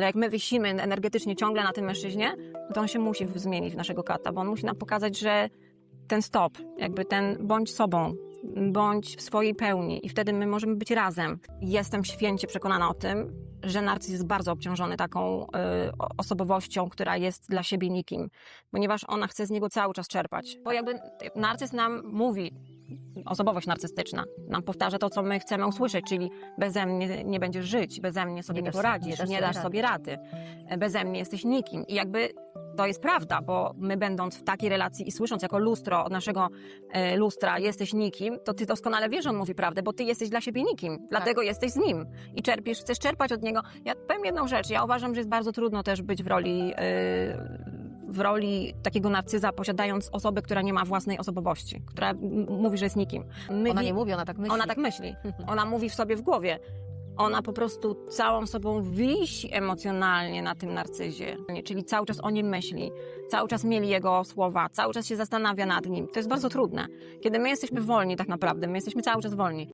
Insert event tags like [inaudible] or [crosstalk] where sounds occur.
Ale jak my wisimy energetycznie ciągle na tym mężczyźnie, to on się musi zmienić w naszego kata, bo on musi nam pokazać, że ten stop, jakby ten bądź sobą, bądź w swojej pełni i wtedy my możemy być razem. Jestem święcie przekonana o tym, że narcyz jest bardzo obciążony taką y, osobowością, która jest dla siebie nikim, ponieważ ona chce z niego cały czas czerpać. Bo jakby narcyz nam mówi, osobowość narcystyczna nam powtarza to, co my chcemy usłyszeć, czyli beze mnie nie będziesz żyć, beze mnie sobie Nie nie, poradzisz, nie nie dasz sobie sobie rady, beze mnie jesteś nikim. I jakby to jest prawda, bo my będąc w takiej relacji i słysząc jako lustro od naszego e, lustra jesteś nikim, to ty doskonale wiesz, że on mówi prawdę, bo ty jesteś dla siebie nikim, dlatego jesteś z nim i czerpiesz, chcesz czerpać od niego. Ja powiem jedną rzecz, ja uważam, że jest bardzo trudno też być w roli, e, w roli takiego narcyza, posiadając osobę, która nie ma własnej osobowości, która mówi, że jest nikim. My Ona nie mówi, ona tak myśli. ona tak myśli. [laughs] Ona mówi w sobie w głowie. Ona po prostu całą sobą wisi emocjonalnie na tym narcyzie. Czyli cały czas o nim myśli, cały czas mieli jego słowa, cały czas się zastanawia nad nim. To jest bardzo trudne. Kiedy my jesteśmy wolni tak naprawdę, my jesteśmy cały czas wolni.